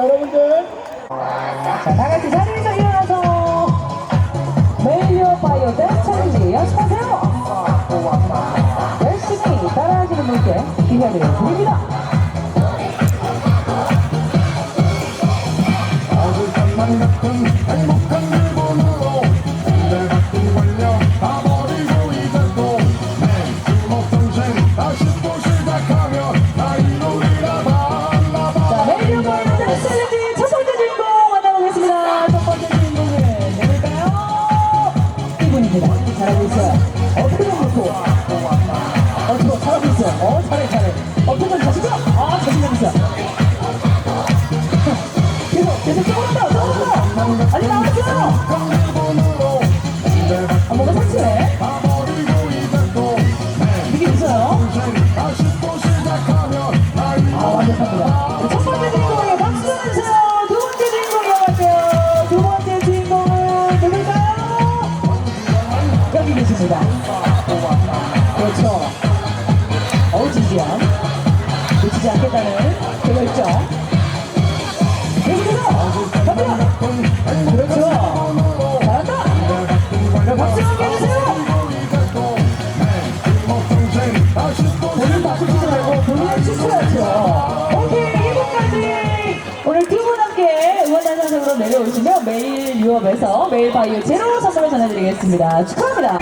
자, 여러분들. 자, 다 같이 자리에서 일어나서 메이어 바이어 댄스 챌린지 연습하세요. 열심히 따라하시는 분께 기회를 드립니다. 그렇죠. 어우, 지지야. 놓치지 않겠다는 결정. 계속해서! 갑니다! 그렇죠. 잘한다! 그럼 박수 한번 해주세요! 본인 박수 치지 말고 본인을 추스야죠 오케이, 이곳까지! 오늘 두 분 함께 응원단상으로 내려오시면 매일 유업에서 매일 바이오 제로 선물을 전해드리겠습니다. 축하합니다.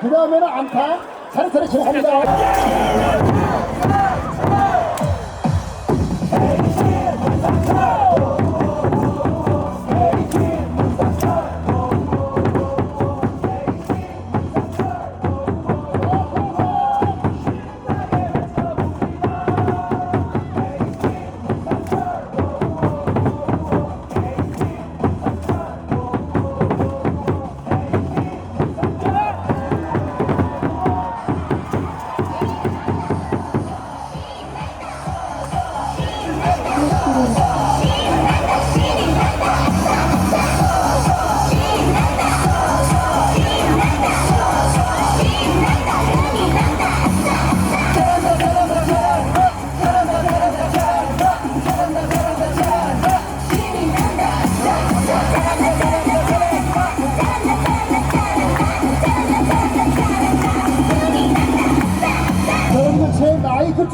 그 다음에는 안타 차례차례 진행합니다.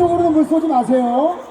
이쪽으로는 물 쏘지 마세요.